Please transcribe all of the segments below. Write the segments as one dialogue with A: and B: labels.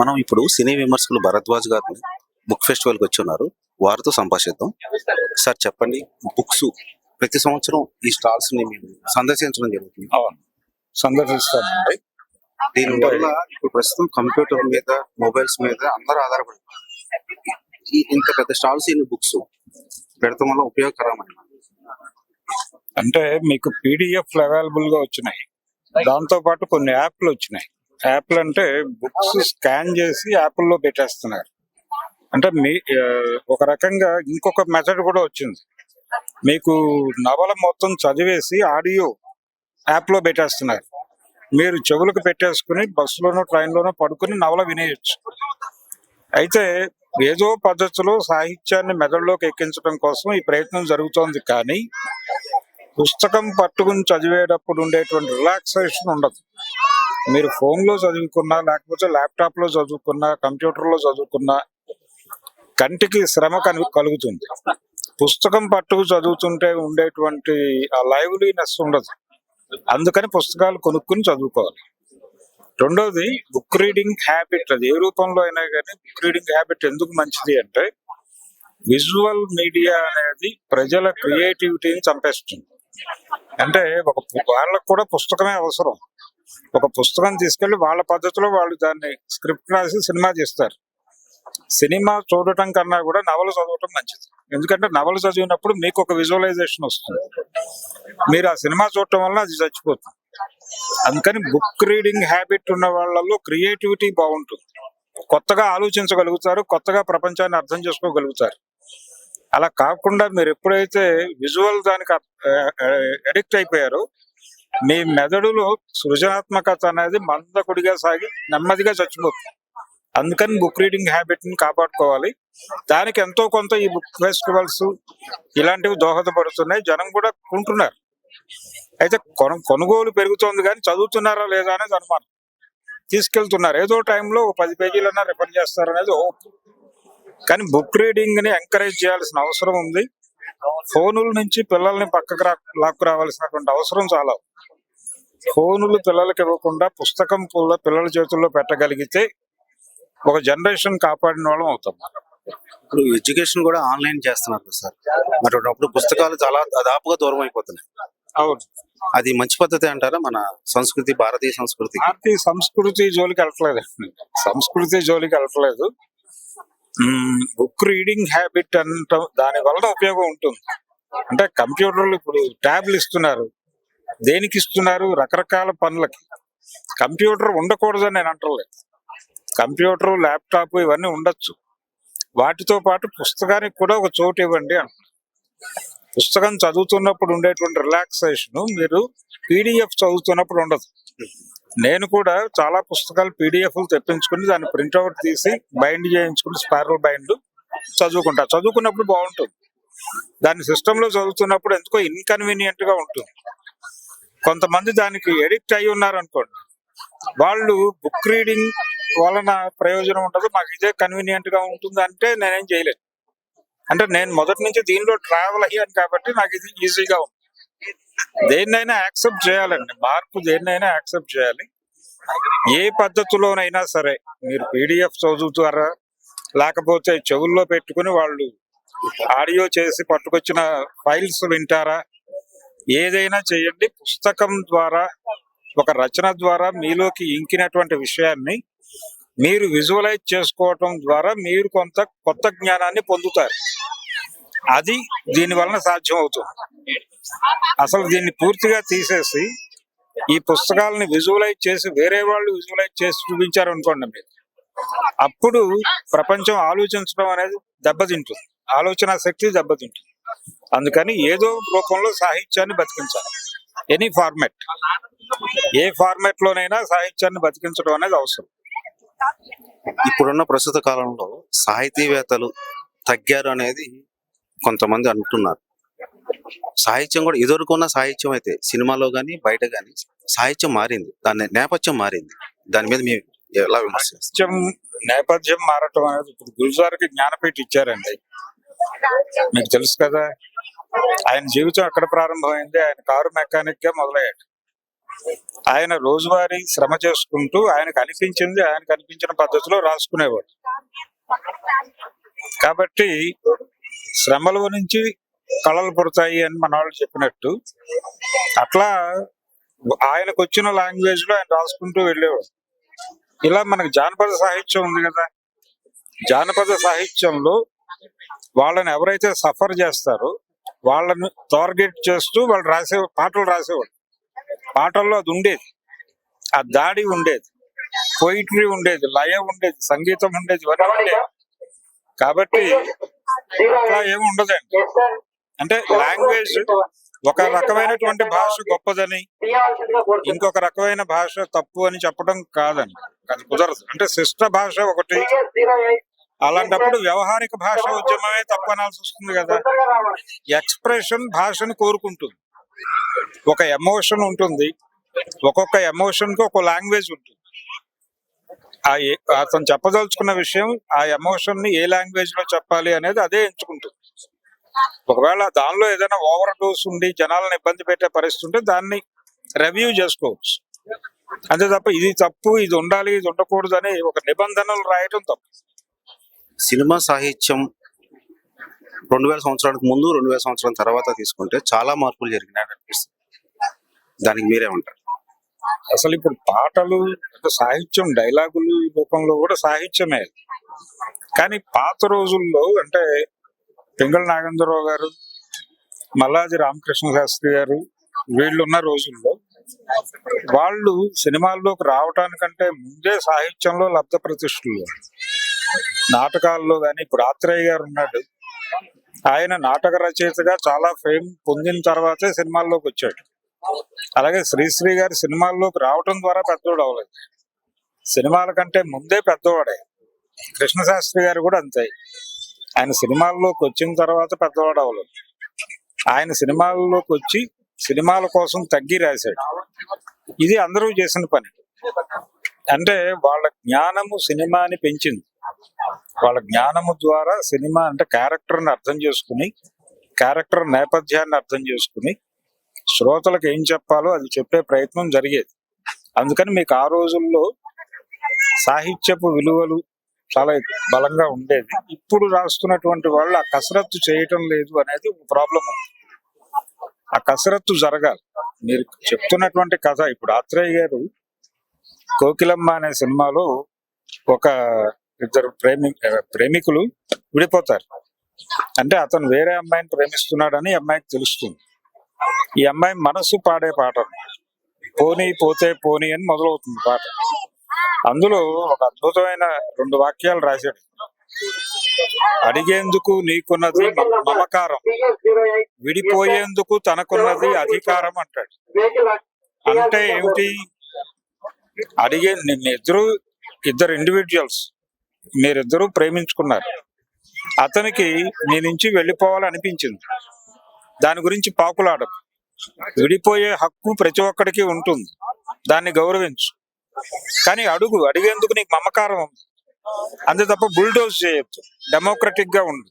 A: మనం ఇప్పుడు సినీ విమర్శకులు భరద్వాజ్ గారిని బుక్ ఫెస్టివల్కి వచ్చి ఉన్నారు వారితో సంభాషిద్దాం. సార్ చెప్పండి. బుక్స్ ప్రతి సంవత్సరం ఈ స్టాల్స్ని మేము సందర్శించడం జరుగుతుంది.
B: అవును. సందర్శిస్తానండి
A: దీనివల్ల ఇప్పుడు ప్రస్తుతం కంప్యూటర్ మీద మొబైల్స్ మీద అందరూ ఆధారపడి ఉన్నారు. ఈ ఇంత పెద్ద స్టాల్స్ ఇన్ని బుక్స్ పెడతాం వల్ల ఉపయోగకరమైన
B: అంటే మీకు పీడిఎఫ్ అవైలబుల్గా వచ్చినాయి. దాంతో పాటు కొన్ని యాప్లు వచ్చినాయి. యాప్లు అంటే బుక్స్ స్కాన్ చేసి యాప్ల్లో పెట్టేస్తున్నారు. అంటే మీ ఒక రకంగా ఇంకొక మెథడ్ కూడా వచ్చింది. మీకు నవల మొత్తం చదివేసి ఆడియో యాప్లో పెట్టేస్తున్నారు. మీరు చెవులకు పెట్టేసుకుని బస్సులోనో ట్రైన్లోనో పడుకుని నవల వినేయచ్చు. అయితే ఏదో పద్ధతిలో సాహిత్యాన్ని మెదడులోకి ఎక్కించడం కోసం ఈ ప్రయత్నం జరుగుతోంది కానీ పుస్తకం పట్టుకుని చదివేటప్పుడు ఉండేటువంటి రిలాక్సేషన్ ఉండదు. మీరు ఫోన్లో లో చదువుకున్నా లేకపోతే ల్యాప్టాప్లో చదువుకున్నా కంప్యూటర్లో చదువుకున్నా కంటికి శ్రమ కను- కలుగుతుంది. పుస్తకం పట్టుకు చదువుతుంటే ఉండేటువంటి ఆ లైవ్లీనెస్ ఉండదు. అందుకని పుస్తకాలు కొనుక్కుని చదువుకోవాలి. రెండోది బుక్ రీడింగ్ హ్యాబిట్ అది. ఏ రూపంలో అయినా కానీ బుక్ రీడింగ్ హ్యాబిట్ ఎందుకు మంచిది అంటే విజువల్ మీడియా అనేది ప్రజల క్రియేటివిటీని చంపేస్తుంది. అంటే ఒక వాళ్ళకు కూడా పుస్తకమే అవసరం. ఒక పుస్తకం తీసుకెళ్ళి వాళ్ళ పద్ధతిలో వాళ్ళు దాన్ని స్క్రిప్ట్ రాసి సినిమా తీస్తారు సినిమా చూడటం కన్నా కూడా నవలు చదవటం మంచిది. ఎందుకంటే నవలు చదివినప్పుడు మీకు ఒక విజువలైజేషన్ వస్తుంది. మీరు ఆ సినిమా చూడటం వల్ల అది చచ్చిపోతుంది. అందుకని బుక్ రీడింగ్ హ్యాబిట్ ఉన్న వాళ్ళలో క్రియేటివిటీ బాగుంటుంది. కొత్తగా ఆలోచించగలుగుతారు కొత్తగా ప్రపంచాన్ని అర్థం చేసుకోగలుగుతారు. అలా కాకుండా మీరు ఎప్పుడైతే విజువల్ దానికి అడిక్ట్ అయిపోయారో మీ మెదడులో సృజనాత్మకత అనేది మందకుడిగా సాగి నెమ్మదిగా చచ్చిపోతుంది. అందుకని బుక్ రీడింగ్ హ్యాబిట్ని కాపాడుకోవాలి. దానికి ఎంతో కొంత ఈ బుక్ ఫెస్టివల్స్ ఇలాంటివి దోహదపడుతున్నాయి. జనం కూడా కొంటున్నారు. అయితే కొను కొనుగోలు పెరుగుతోంది కానీ చదువుతున్నారా లేదా అనేది అనుమానం. తీసుకెళ్తున్నారు. ఏదో టైంలో ఓ పది పేజీలన్నా రిఫర్ చేస్తారనేది ఓకే కానీ బుక్ రీడింగ్ని ఎంకరేజ్ చేయాల్సిన అవసరం ఉంది. ఫోనుల నుంచి పిల్లల్ని పక్కకు రా లాక్కు రావాల్సినటువంటి అవసరం చాలా ఫోనులు పిల్లలకి ఇవ్వకుండా పుస్తకం పుల్ల పిల్లల చేతుల్లో పెట్టగలిగితే ఒక జనరేషన్ కాపాడిన వాళ్ళం అవుతాం.
A: ఇప్పుడు ఎడ్యుకేషన్ కూడా ఆన్లైన్ చేస్తున్నారు సార్. మరి అప్పుడు పుస్తకాలు చాలా దాదాపుగా దూరం అయిపోతున్నాయి.
B: అవును.
A: అది మంచి పద్ధతి అంటారా? మన సంస్కృతి భారతీయ సంస్కృతి?
B: భారతీయ సంస్కృతి జోలికి వెళ్ళట్లేదు. సంస్కృతి జోలికి వెళ్ళట్లేదు. బుక్ రీడింగ్ హ్యాబిట్ అంట. దాని వలన ఉపయోగం ఉంటుంది. అంటే కంప్యూటర్లు ఇప్పుడు ట్యాబ్లు ఇస్తున్నారు. దేనికి ఇస్తున్నారు? రకరకాల పనులకి. కంప్యూటర్ ఉండకూడదని నేను అంటలేదు. కంప్యూటర్ ల్యాప్టాప్ ఇవన్నీ ఉండొచ్చు. వాటితో పాటు పుస్తకానికి కూడా ఒక చోటు ఇవ్వండి అంటున్నాను పుస్తకం చదువుతున్నప్పుడు ఉండేటువంటి రిలాక్సేషన్ మీరు పీడిఎఫ్ చదువుతున్నప్పుడు ఉండదు. నేను కూడా చాలా పుస్తకాలు పీడిఎఫ్లు తెప్పించుకుని దాన్ని ప్రింట్అవుట్ తీసి బైండ్ చేయించుకుని స్పారల్ బైండ్ చదువుకుంటా. చదువుకున్నప్పుడు బాగుంటుంది. దాన్ని సిస్టమ్లో చదువుతున్నప్పుడు ఎందుకో ఇన్కన్వీనియంట్గా ఉంటుంది. కొంతమంది దానికి ఎడిక్ట్ అయి ఉన్నారు అనుకోండి వాళ్ళు బుక్ రీడింగ్ వలన ప్రయోజనం ఉండదు. మాకు ఇదే కన్వీనియంట్గా ఉంటుంది అంటే నేనేం చేయలేదు అంటే నేను మొదటి నుంచి దీనిలో ట్రావెల్ అయ్యాను కాబట్టి నాకు ఇది ఈజీగా ఉంది. దేన్నైనా యాక్సెప్ట్ చేయాలండి. మార్పు దేన్నైనా యాక్సెప్ట్ చేయాలి. ఏ పద్ధతిలోనైనా సరే మీరు పీడిఎఫ్ చదువుతారా? లేకపోతే చెవుల్లో పెట్టుకుని వాళ్ళు ఆడియో చేసి పట్టుకొచ్చిన ఫైల్స్ వింటారా? ఏదైనా చేయండి. పుస్తకం ద్వారా ఒక రచన ద్వారా మీలోకి ఇంకినటువంటి విషయాన్ని మీరు విజువలైజ్ చేసుకోవటం ద్వారా మీరు కొంత కొత్త జ్ఞానాన్ని పొందుతారు. అది దీని వలన సాధ్యం అవుతుంది అసలు దీన్ని పూర్తిగా తీసేసి ఈ పుస్తకాలని విజువలైజ్ చేసి వేరే వాళ్ళు విజువలైజ్ చేసి చూపించారు అనుకోండి మీరు. అప్పుడు ప్రపంచం ఆలోచించడం అనేది దెబ్బతింటుంది. ఆలోచన శక్తి దెబ్బతింటుంది. అందుకని ఏదో రూపంలో సాహిత్యాన్ని బతికించాలి. ఎనీ ఫార్మాట్ ఏ ఫార్మాట్ లోనైనా సాహిత్యాన్ని బతికించడం అనేది అవసరం.
A: ఇప్పుడున్న ప్రస్తుత కాలంలో సాహితీవేత్తలు తగ్గారు అనేది కొంతమంది అంటున్నారు. సాహిత్యం కూడా ఎదుర్కొన్న సాహిత్యం అయితే సినిమాలో గానీ బయట గానీ సాహిత్యం మారింది. దాని నేపథ్యం మారింది. దాని మీద మేము ఎలా
B: సాహిత్యం నేపథ్యం మారటం అనేది ఇప్పుడు గురుజారికి జ్ఞానపీఠ ఇచ్చారండి. మీకు తెలుసు కదా? ఆయన జీవితం ఎక్కడ ప్రారంభమైంది? ఆయన కారు మెకానిక్గా మొదలయ్యాడు. ఆయన రోజువారీ శ్రమ చేసుకుంటూ ఆయనకు అనిపించింది ఆయనకు అనిపించిన పద్ధతిలో రాసుకునేవాడు. కాబట్టి శ్రమల నుంచి కళలు పుడతాయి అని మన వాళ్ళు చెప్పినట్టు అట్లా ఆయనకు వచ్చిన లాంగ్వేజ్లో ఆయన రాసుకుంటూ వెళ్ళేవాడు. ఇలా మనకు జానపద సాహిత్యం ఉంది కదా? జానపద సాహిత్యంలో వాళ్ళని ఎవరైతే సఫర్ చేస్తారో వాళ్ళని టార్గెట్ చేస్తూ వాళ్ళు రాసే పాటలు రాసేవాడు పాటల్లో అది ఉండేది. ఆ దాడి ఉండేది. పోయిటరీ ఉండేది. లయ ఉండేది. సంగీతం ఉండేది. ఇవన్నీ ఉండేది కాబట్టి అట్లా ఏమి ఉండదండి. అంటే లాంగ్వేజ్ ఒక రకమైనటువంటి భాష గొప్పదని ఇంకొక రకమైన భాష తప్పు అని చెప్పడం కాదండి. అది కుదరదు. అంటే శిష్ట భాష ఒకటి అలాంటప్పుడు వ్యవహారిక భాష ఉద్యమమే తప్పు అనాల్సి వస్తుంది కదా. ఎక్స్ప్రెషన్ భాషను కోరుకుంటుంది. ఒక ఎమోషన్ ఉంటుంది. ఒక్కొక్క ఎమోషన్కి ఒక లాంగ్వేజ్ ఉంటుంది. ఆ అతను చెప్పదలుచుకున్న విషయం ఆ ఎమోషన్ని ఏ లాంగ్వేజ్లో చెప్పాలి అనేది అదే ఎంచుకుంటుంది. ఒకవేళ దానిలో ఏదైనా ఓవర్ డోస్ ఉండి జనాలను ఇబ్బంది పెట్టే పరిస్థితి ఉంటే దాన్ని రివ్యూ చేసుకోవచ్చు. అంతే తప్ప ఇది తప్పు ఇది ఉండాలి ఇది ఉండకూడదు అని ఒక నిబంధనలు రాయటం తప్పు.
A: సినిమా సాహిత్యం రెండు వేల సంవత్సరాలకు ముందు రెండు వేల సంవత్సరాల తర్వాత తీసుకుంటే చాలా మార్పులు జరిగినాయని అనిపిస్తుంది. దానికి మీరే ఉంటారు
B: అసలు ఇప్పుడు పాటలు సాహిత్యం డైలాగులు రూపంలో కూడా సాహిత్యమే. కానీ పాత రోజుల్లో అంటే పెంగళ నాగేంద్రరావు గారు మల్లాది రామకృష్ణ శాస్త్రి గారు వీళ్ళు ఉన్న రోజుల్లో వాళ్ళు సినిమాల్లోకి రావటానికంటే ముందే సాహిత్యంలో లబ్ధ ప్రతిష్ఠలు నాటకాల్లో కానీ ఇప్పుడు ఆత్రేయ గారు ఉన్నాడు. ఆయన నాటక రచయితగా చాలా ఫేమ్ పొందిన తర్వాతే సినిమాల్లోకి వచ్చాడు. అలాగే శ్రీశ్రీ గారి సినిమాల్లోకి రావటం ద్వారా పెద్దోడు అవ్వలేదు. సినిమాల కంటే ముందే పెద్దవాడే. కృష్ణశాస్త్రి గారు కూడా అంతే. ఆయన సినిమాల్లోకి వచ్చిన తర్వాత పెద్దవాడు అవ్వలేదు. ఆయన సినిమాల్లోకి వచ్చి సినిమాల కోసం తగ్గి రాశాడు. ఇది అందరూ చేసిన పని. అంటే వాళ్ళ జ్ఞానము సినిమాని పెంచింది. వాళ్ళ జ్ఞానము ద్వారా సినిమా అంటే క్యారెక్టర్ని అర్థం చేసుకుని క్యారెక్టర్ నేపథ్యాన్ని అర్థం చేసుకుని శ్రోతలకు ఏం చెప్పాలో అది చెప్పే ప్రయత్నం జరిగేది. అందుకని మీకు ఆ రోజుల్లో సాహిత్యపు విలువలు చాలా బలంగా ఉండేది ఇప్పుడు రాస్తున్నటువంటి వాళ్ళు ఆ కసరత్తు చేయటం లేదు అనేది ఒక ప్రాబ్లం ఉంది. ఆ కసరత్తు జరగాలి. మీరు చెప్తున్నటువంటి కథ ఇప్పుడు ఆత్రేయ గారు కోకిలమ్మ అనే సినిమాలో ఒక ఇద్దరు ప్రేమి ప్రేమికులు విడిపోతారు. అంటే అతను వేరే అమ్మాయిని ప్రేమిస్తున్నాడని అమ్మాయికి తెలుస్తుంది. ఈ అమ్మాయి మనసు పాడే పాట పోనీ పోతే పోనీ అని మొదలవుతుంది పాట. అందులో ఒక అద్భుతమైన రెండు వాక్యాలు రాశాడు. అడిగేందుకు నీకున్నది మమకారం. విడిపోయేందుకు తనకున్నది అధికారం అంటాడు. అంటే ఏమిటి? అడిగే నిన్న ఇద్దరు ఇద్దరు ఇండివిజువల్స్ మీరిద్దరూ ప్రేమించుకున్నారు. అతనికి నీ నుంచి వెళ్ళిపోవాలనిపించింది. దాని గురించి పాకులాడకు. విడిపోయే హక్కు ప్రతి ఒక్కడికి ఉంటుంది. దాన్ని గౌరవించు. కానీ అడుగు అడిగేందుకు నీకు మమకారం ఉంది. అంతే తప్ప బుల్డోజ్ చేయొద్దు. డెమోక్రటిక్గా ఉండు.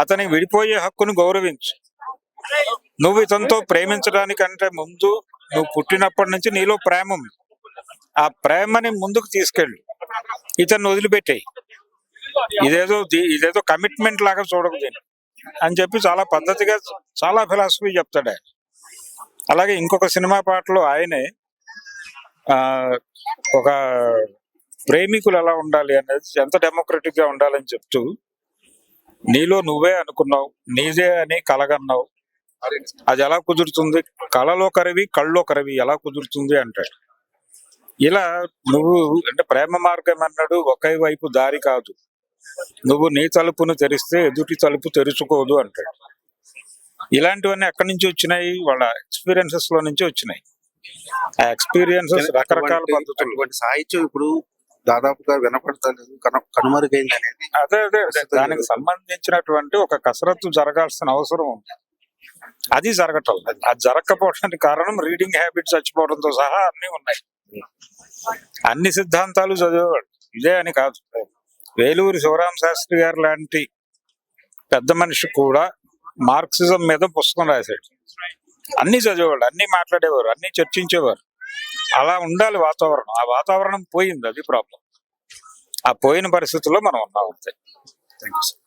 B: అతని విడిపోయే హక్కును గౌరవించు. నువ్వు ఇతనితో ప్రేమించడానికంటే ముందు నువ్వు పుట్టినప్పటి నుంచి నీలో ప్రేమ ఉంది. ఆ ప్రేమని ముందుకు తీసుకెళ్ళు. ఇతన్ని వదిలిపెట్టాయి. ఇదేదో ఇదేదో కమిట్మెంట్ లాగా చూడకు దీన్ని. అని చెప్పి చాలా పద్ధతిగా చాలా ఫిలాసఫీ చెప్తాడు ఆయన. అలాగే ఇంకొక సినిమా పాటలో ఆయనే ఆ ఒక ప్రేమికులు ఎలా ఉండాలి అనేది ఎంత డెమోక్రటిక్గా ఉండాలని చెప్తూ నీలో నువ్వే అనుకున్నావు నీదే అని కలగన్నావు. అది ఎలా కుదురుతుంది? కళలో కరివి కళ్ళలో కరివి ఎలా కుదురుతుంది అంటాడు. ఇలా నువ్వు అంటే ప్రేమ మార్గం అన్నాడు ఒకే వైపు దారి కాదు. నువ్వు నీ తలుపును తెరిస్తే ఎదుటి తలుపు తెరుచుకోదు అంటాడు. ఇలాంటివన్నీ ఎక్కడి నుంచి వచ్చినాయి? వాళ్ళ ఎక్స్పీరియన్సెస్లో నుంచి వచ్చినాయి. ఆ ఎక్స్పీరియన్సెస్ రకరకాల పద్ధతులు
A: సాహిత్యం ఇప్పుడు దాదాపుగా వినపడతలేదు కన- కనుమరుగైంది అనేది.
B: అదే అదే. దానికి సంబంధించినటువంటి ఒక కసరత్తు జరగాల్సిన అవసరం ఉంది. అది జరగటం. అది జరగకపోవడానికి కారణం రీడింగ్ హ్యాబిట్ చచ్చిపోవడంతో సహా అన్ని ఉన్నాయి. అన్ని సిద్ధాంతాలు చదివేవాడు. ఇదే అని కాదు. వేలూరి శివరామ శాస్త్రి గారు లాంటి పెద్ద మనిషి కూడా మార్క్సిజం మీద పుస్తకం రాశాడు. అన్ని చదివేవాళ్ళు అన్ని మాట్లాడేవారు అన్ని చర్చించేవారు. అలా ఉండాలి వాతావరణం. ఆ వాతావరణం పోయింది అది ప్రాబ్లం ఆ పోయిన పరిస్థితుల్లో మనం ఉన్నాం అంతే. Thank you